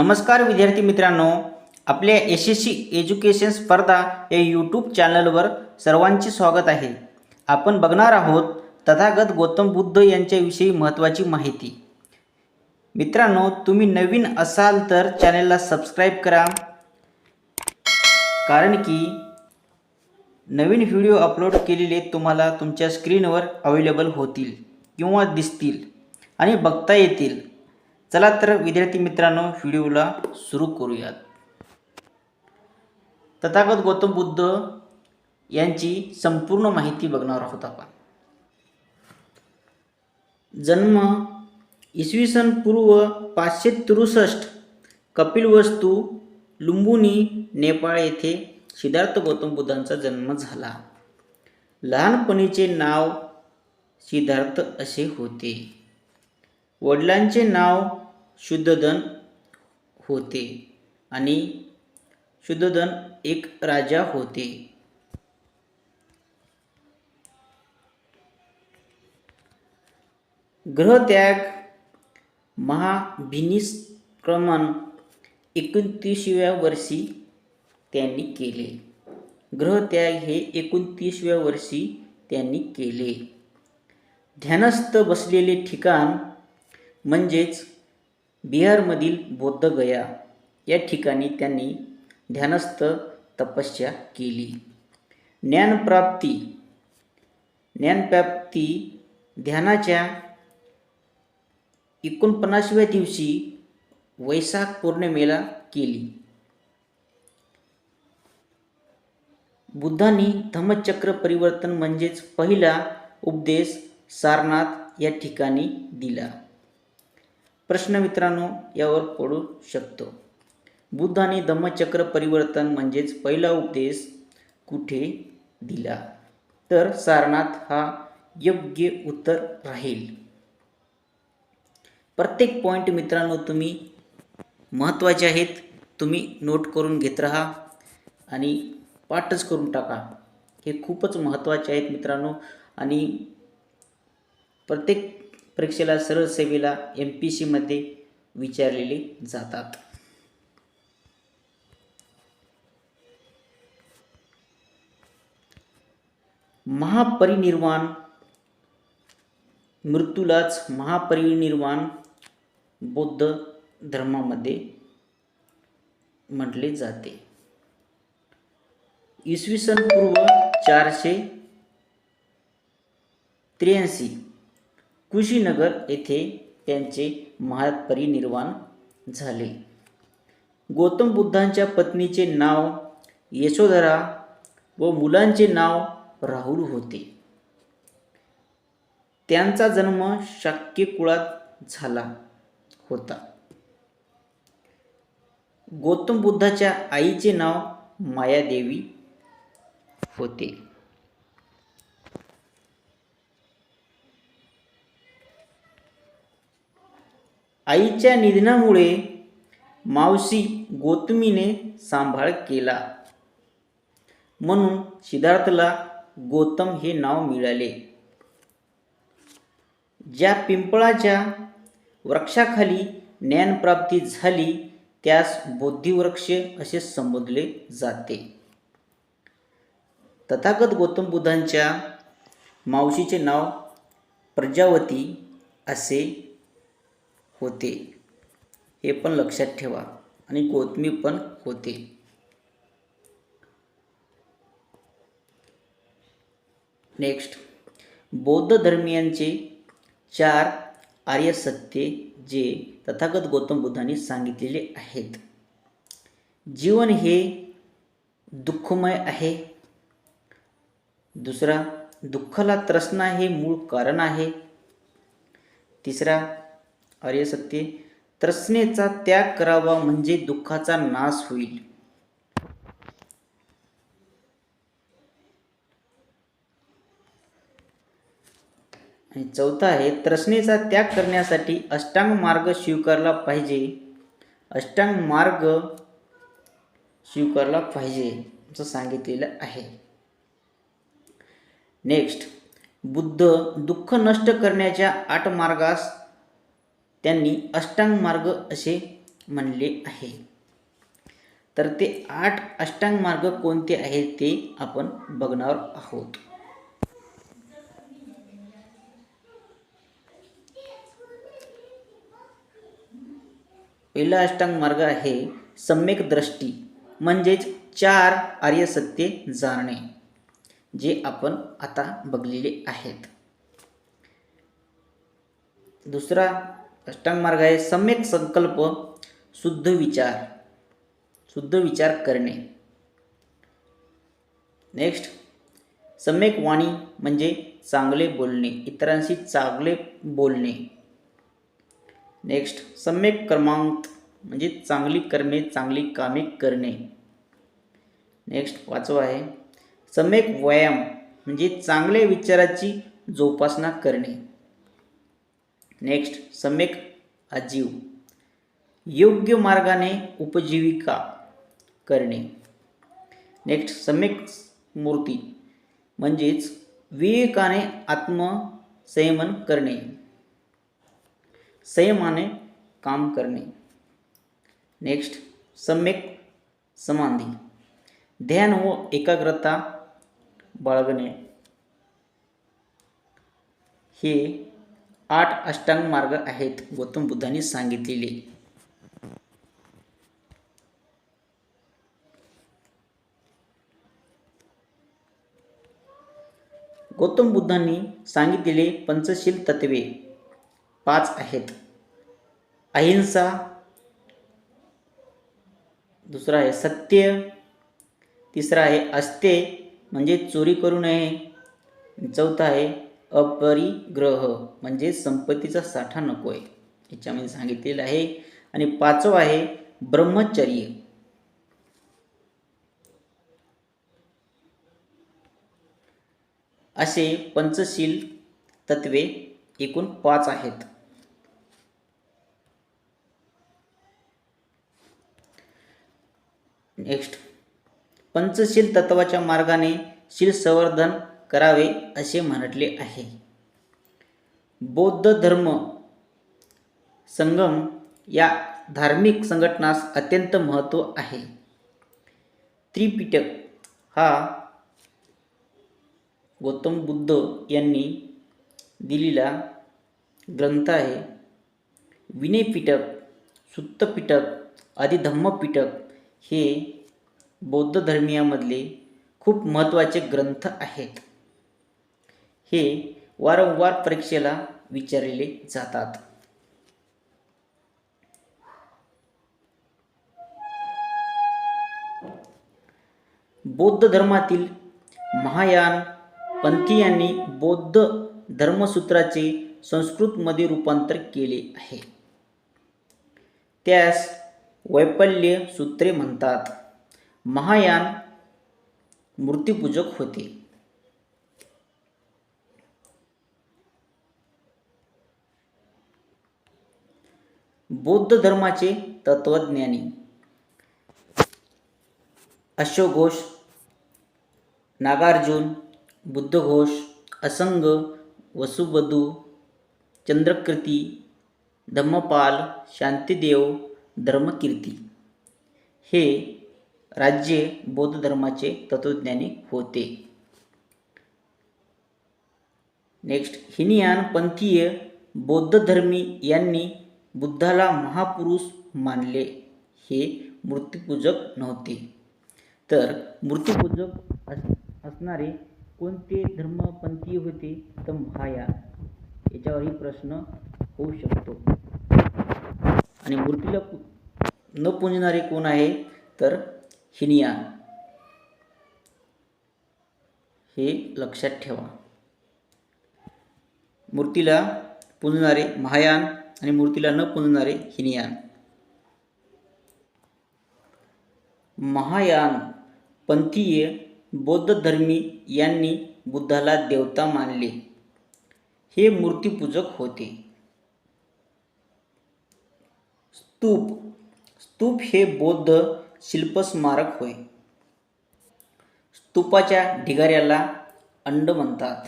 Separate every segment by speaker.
Speaker 1: नमस्कार विद्यार्थी मित्रांनो आपल्या एस एस सी एज्युकेशन स्पर्धा या यूट्यूब चॅनलवर सर्वांचे स्वागत आहे. आपण बघणार आहोत तथागत गौतम बुद्ध यांच्याविषयी महत्त्वाची माहिती. मित्रांनो तुम्ही नवीन असाल तर चॅनलला सबस्क्राईब करा. कारण की नवीन व्हिडिओ अपलोड केलेले तुम्हाला तुमच्या स्क्रीनवर अवेलेबल होतील किंवा दिसतील आणि बघता येतील. चला तर विद्यार्थी मित्रांनो व्हिडिओला सुरू करूयात. तथागत गौतम बुद्ध यांची संपूर्ण माहिती बघणार आहोत आपण. जन्म इसवी सन पूर्व पाचशे त्रुसष्ट कपिलवस्तू लुंबुनी नेपाळ येथे सिद्धार्थ गौतम बुद्धांचा जन्म झाला. लहानपणीचे नाव सिद्धार्थ असे होते. वडिलांचे नाव शुद्धधन होते आणि शुद्धधन एक राजा होते. ग्रहत्याग महाभिनिष्क्रमण एकोणतीसव्या वर्षी त्यांनी केले. ग्रहत्याग हे एकोणतीसव्या वर्षी त्यांनी केले. ध्यानस्थ बसलेले ठिकाण म्हणजेच बिहारमधील बोद्धगया या ठिकाणी त्यांनी ध्यानस्थ तपस्या केली. ज्ञानप्राप्ती ज्ञानप्राप्ती ध्यानाच्या एकोणपन्नासव्या दिवशी वैशाख पौर्णिमेला केली. बुद्धांनी धम्मचक्र परिवर्तन म्हणजेच पहिला उपदेश सारनाथ या ठिकाणी दिला. प्रश्न मित्रांनो यावर पडू शकतो. बुद्धाने धम्मचक्र परिवर्तन म्हणजेच पहिला उपदेश कुठे दिला? तर सारनाथ हा योग्य उत्तर राहील. प्रत्येक पॉईंट मित्रांनो तुम्ही महत्त्वाचे आहेत तुम्ही नोट करून घेत राहा आणि पाठच करून टाका. हे खूपच महत्त्वाचे आहेत मित्रांनो आणि प्रत्येक परीक्षेला सरळ सेवेला एम पी सीमध्ये विचारलेले जातात. महापरिनिर्वाण मृत्यूलाच महापरिनिर्वाण बौद्ध धर्मामध्ये म्हटले जाते. इसवी सन पूर्व चारशे त्र्याऐंशी कुशीनगर येथे त्यांचे महापरिनिर्वाण झाले. गौतम बुद्धांच्या पत्नीचे नाव यशोधरा व मुलांचे नाव राहुल होते. त्यांचा जन्म शाक्य कुळात झाला होता. गौतम बुद्धाच्या आईचे नाव मायादेवी होते. आईच्या निधनामुळे मावशी गौतमीने सांभाळ केला. म्हणून सिद्धार्थला गौतम हे नाव मिळाले. ज्या पिंपळाच्या वृक्षाखाली ज्ञानप्राप्ती झाली त्यास बोधिवृक्ष असे संबोधले जाते. तथागत गौतम बुद्धांच्या मावशीचे नाव प्रजावती असे होते. हे पण लक्षात ठेवा आणि गौतमी पण होते. नेक्स्ट बौद्ध धर्मियांचे चार आर्य सत्य जे तथागत गौतम बुद्धांनी सांगितलेले आहेत. जीवन हे दुःखमय आहे. दुसरा दुःखाला त्रसना हे मूळ कारण आहे. तिसरा आर्य सत्य त्रसनेचा त्याग करावा म्हणजे दुःखाचा नाश होईल. आणि चौथा आहे त्रसनेचा त्याग करण्यासाठी अष्टांग मार्ग स्वीकारला पाहिजे. अष्टांग मार्ग स्वीकारला पाहिजे असं सांगितलेलं आहे. नेक्स्ट बुद्ध दुःख नष्ट करण्याच्या आठ मार्गास त्यांनी अष्टांग मार्ग असे म्हणले आहे. तर ते आठ अष्टांग मार्ग कोणते आहेत ते आपण बघणार आहोत. पहिला अष्टांग मार्ग आहे सम्यक दृष्टी म्हणजेच चार आर्य सत्ये जाणणे जे आपण आता बघलेले आहेत. दुसरा अष्टांग मार्ग आहे. सम्यक संकल्प शुद्ध विचार. शुद्ध विचार करणे. नेक्स्ट सम्यक वाणी म्हणजे चांगले बोलणे. इतरांशी चांगले बोलणे. नेक्स्ट सम्यक क्रमांक म्हणजे चांगली कर्मे चांगली कामे करणे. नेक्स्ट पाचवं आहे. सम्यक व्यायाम म्हणजे चांगल्या विचाराची जोपासना करणे. नेक्स्ट सम्यक आजीव. योग्य मार्गाने उपजीविका करणे. नेक्स्ट सम्यक मूर्ती म्हणजेच विवेकाने आत्मसंयमन करणे. संयमाने काम करणे. नेक्स्ट सम्यक समाधी ध्यान व एकाग्रता बाळगणे. हे आठ अष्टांग मार्ग आहेत गौतम बुद्धांनी सांगितलेले. गौतम बुद्धांनी सांगितलेले पंचशील तत्वे पाच आहेत. अहिंसा दुसरा आहे सत्य तिसरा आहे अस्ते म्हणजे चोरी करू नये. चौथा आहे अपरिग्रह म्हणजे संपत्तीचा साठा नको आहे याच्यामध्ये सांगितलेलं आहे. आणि पाचवं आहे ब्रह्मचर्य. असे पंचशील तत्वे एकूण पाच आहेत. नेक्स्ट पंचशील तत्वाच्या मार्गाने शील संवर्धन करावे असे म्हटले आहे. बौद्ध धर्म संगम या धार्मिक संघटनास अत्यंत महत्त्व आहे. त्रिपिटक हा गौतम बुद्ध यांनी दिलेला ग्रंथ आहे. विनयपिटक सुत्तपिटक आदी धम्मपिटक हे बौद्ध धर्मियामधले खूप महत्त्वाचे ग्रंथ आहेत. हे वारंवार परीक्षेला विचारले जातात. बौद्ध धर्मातील महायान पंथीयांनी बौद्ध धर्मसूत्राचे संस्कृतमध्ये रूपांतर केले आहे. त्यास वैपल्य सूत्रे म्हणतात. महायान मूर्तिपूजक होते. बौद्ध धर्माचे तत्वज्ञानी. अशोक घोष नागार्जुन बुद्धघोष असंग वसुबधू चंद्रकृती धम्मपाल शांतिदेव धर्मकीर्ती हे राज्ये बौद्ध धर्माचे तत्वज्ञानी होते. नेक्स्ट हिनियान पंथीय बौद्ध धर्मी यांनी बुद्धाला महापुरुष मानले हे मूर्तिपूजक नव्हते. तर मूर्तिपूजक अस असणारे कोणते धर्मपंथीय होते? तर महायान याच्यावरही प्रश्न होऊ शकतो. आणि मूर्तीला न पुजणारे कोण आहे? तर हिनियान हे लक्षात ठेवा. मूर्तीला पुजणारे महायान आणि मूर्तीला न पुंजणारे हिनियान. महायान पंथीय बौद्ध धर्मी यांनी बुद्धाला देवता मानले. हे मूर्तिपूजक होते. स्तूप. स्तूप हे बौद्ध शिल्पस्मारक होय. स्तूपाच्या ढिगाऱ्याला अंड म्हणतात.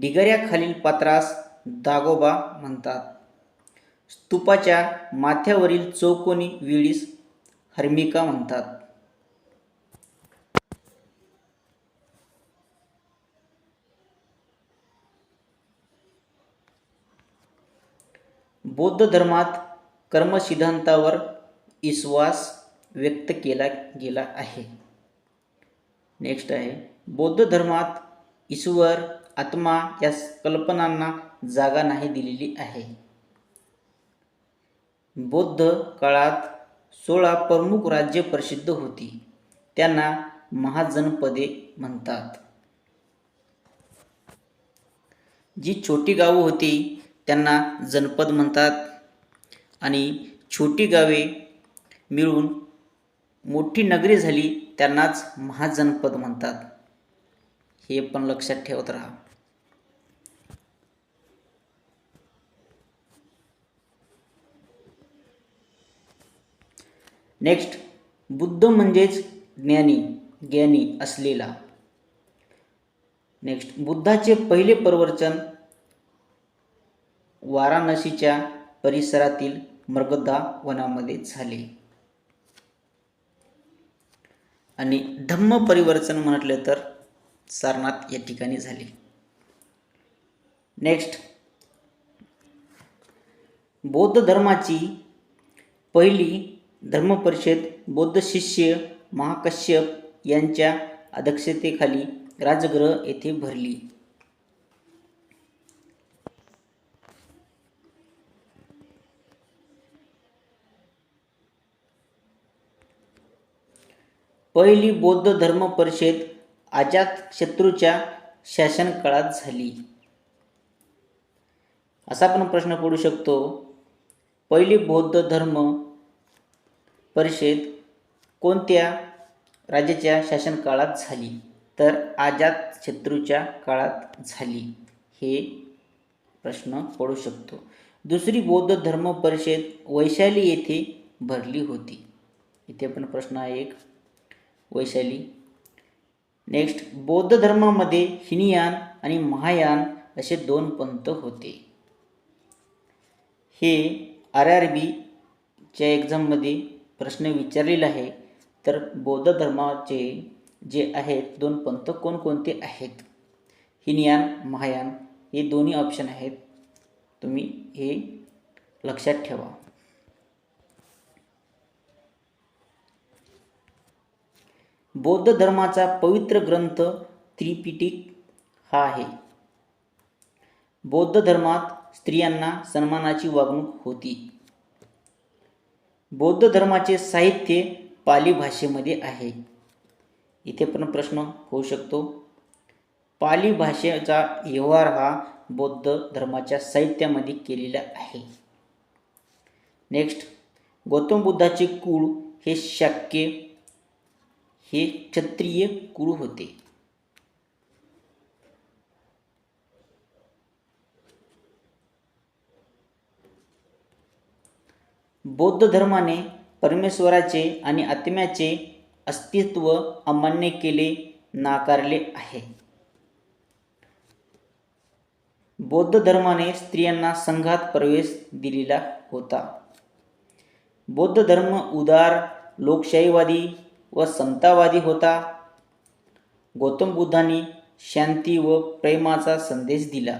Speaker 1: ढिगाऱ्याखालील पात्रास दागोबा म्हणतात. स्तूपाच्या माथ्यावरील चौकोनी विळीस हर्मिका म्हणतात. बौद्ध धर्मात कर्मसिद्धांतावर विश्वास व्यक्त केला गेला आहे. नेक्स्ट आहे. बौद्ध धर्मात ईश्वर आत्मा या कल्पनांना जागा नाही दिलेली आहे. बौद्ध काळात सोळा प्रमुख राज्य प्रसिद्ध होती. त्यांना महाजनपदे म्हणतात. जी छोटी गावं होती त्यांना जनपद म्हणतात. आणि छोटी गावे मिळून मोठी नगरी झाली त्यांनाच महाजनपद म्हणतात. हे पण लक्षात ठेवत राहा. नेक्स्ट बुद्ध म्हणजेच ज्ञानी ज्ञानी असलेला. नेक्स्ट बुद्धाचे पहिले प्रवचन वाराणसीच्या परिसरातील मृगदा वनामध्ये झाले. आणि धम्म परिवर्तन म्हटलं तर सारनाथ या ठिकाणी झाले. नेक्स्ट बौद्ध धर्माची पहिली धर्मपरिषद बौद्ध शिष्य महाकश्यप यांच्या अध्यक्षतेखाली राजगृह येथे भरली. पहिली बौद्ध धर्म परिषद अजातशत्रूच्या शासनकाळात झाली. असा पण प्रश्न पडू शकतो. पहिली बौद्ध धर्म परिषद कोणत्या राज्याच्या शासनकाळात झाली? तर अजातशत्रूच्या काळात झाली हे प्रश्न पडू शकतो. दुसरी बौद्ध धर्म परिषद वैशाली येथे भरली होती. इथे पण प्रश्न आहे एक. वैशाली. नेक्स्ट बौद्ध धर्मामध्ये हिनियान आणि महायान असे दोन पंथ होते. हे आर आर बीच्या एक्झाममध्ये प्रश्न विचारलेला आहे. तर बौद्ध धर्माचे जे आहेत दोन पंथ कोणकोणते आहेत? हिनयान महायान हे दोन्ही ऑप्शन आहेत. तुम्ही हे लक्षात ठेवा. बौद्ध धर्माचा पवित्र ग्रंथ त्रिपिटिक हा आहे. बौद्ध धर्मात स्त्रियांना सन्मानाची वागणूक होती. बौद्ध धर्माचे साहित्य पाली भाषेमध्ये आहे. इथे पण प्रश्न होऊ शकतो. पाली भाषेचा व्यवहार हा बौद्ध धर्माच्या साहित्यामध्ये केलेला आहे. नेक्स्ट गौतम बुद्धाचे कुळ हे शाक्य हे क्षत्रिय कुळ होते. बौद्ध धर्माने परमेश्वराचे आणि आत्म्याचे अस्तित्व अमान्य केले नाकारले आहे. बौद्ध धर्माने स्त्रियांना संघात प्रवेश दिलेला होता. बौद्ध धर्म उदार लोकशाहीवादी व समतावादी होता. गौतम बुद्धांनी शांती व प्रेमाचा संदेश दिला.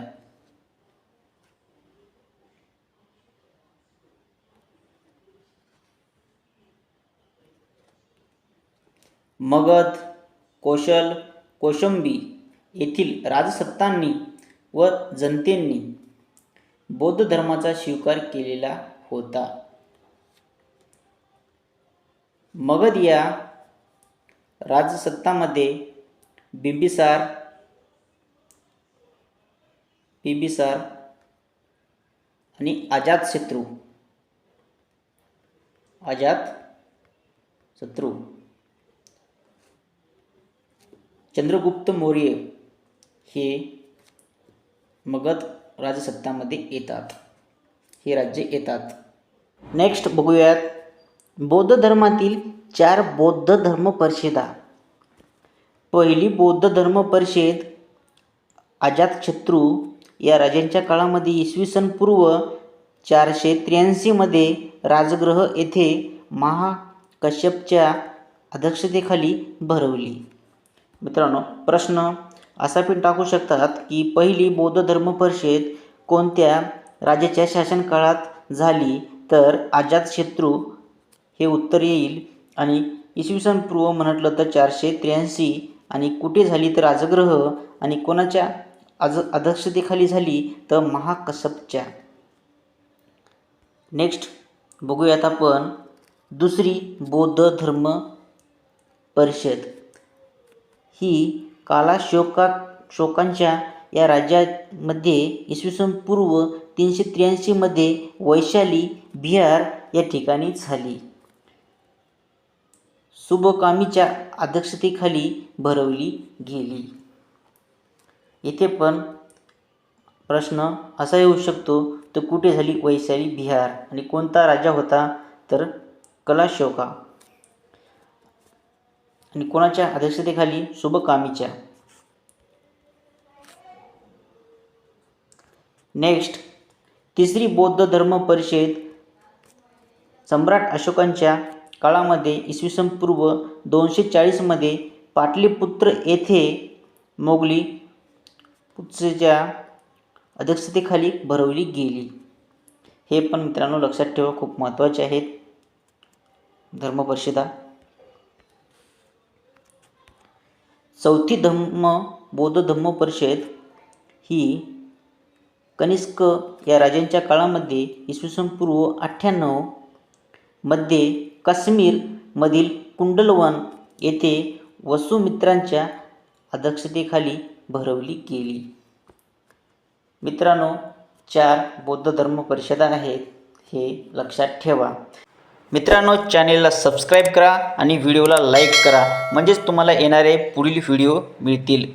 Speaker 1: मगध कौशल कोशंबी येथील राजसत्तांनी व जनतेंनी बौद्ध धर्माचा स्वीकार केलेला होता. मगध या राजसत्तामध्ये बिंबिसार बिंबिसार आणि अजातशत्रू अजात शत्रू चंद्रगुप्त मौर्य हे मगध राजसत्तामध्ये येतात. हे राज्य येतात. नेक्स्ट बघूयात. बौद्ध धर्मातील चार बौद्ध धर्म परिषदा. पहिली बौद्ध धर्म परिषद अजातशत्रू या राजांच्या काळामध्ये इसवी सन पूर्व चारशे त्र्याऐंशीमध्ये राजग्रह येथे महाकश्यपच्या अध्यक्षतेखाली भरवली. मित्रांनो प्रश्न असा पण टाकू शकतात की पहिली बौद्ध धर्म परिषद कोणत्या राजाच्या शासनकाळात झाली तर अजातशत्रू हे उत्तर येईल. आणि इसवी सन पूर्व म्हटलं तर चारशे त्र्याऐंशी आणि कुठे झाली तर राजग्रह आणि कोणाच्या अज अध्यक्षतेखाली झाली तर महाकसबच्या नेक्स्ट बघूयात आपण दुसरी बौद्ध धर्म परिषद. ही कालाशोकात शोकांच्या या राज्यामध्ये इसवी सन पूर्व तीनशे त्र्याऐंशीमध्ये वैशाली बिहार या ठिकाणी झाली. शुभकामीच्या अध्यक्षतेखाली भरवली गेली. येथे पण प्रश्न असा येऊ शकतो तर कुठे झाली वैशाली बिहार आणि कोणता राजा होता? तर कलाशोका. आणि कोणाच्या अध्यक्षतेखाली शुभकामीच्या. नेक्स्ट तिसरी बौद्ध धर्म परिषद सम्राट अशोकांच्या काळामध्ये इसवी सन पूर्व दोनशे चाळीसमध्ये पाटलीपुत्र येथे मोगली पुत्सेच्या अध्यक्षतेखाली भरवली गेली. हे पण मित्रांनो लक्षात ठेवा खूप महत्त्वाचे आहेत. धर्मपरिषदा चौथी धम्म बौद्ध धम्म परिषद ही कनिष्क या राजांच्या काळामध्ये इसवी सन पूर्व अठ्ठ्याण्णवमध्ये काश्मीरमधील कुंडलवन येथे वसुमित्रांच्या अध्यक्षतेखाली भरवली गेली. मित्रांनो चार बौद्ध धर्म परिषदा आहेत हे लक्षात ठेवा. मित्रांनो चॅनेलला सबस्क्राईब करा आणि व्हिडिओला लाईक करा. म्हणजेच तुम्हाला येणारे पुढील व्हिडिओ मिळतील.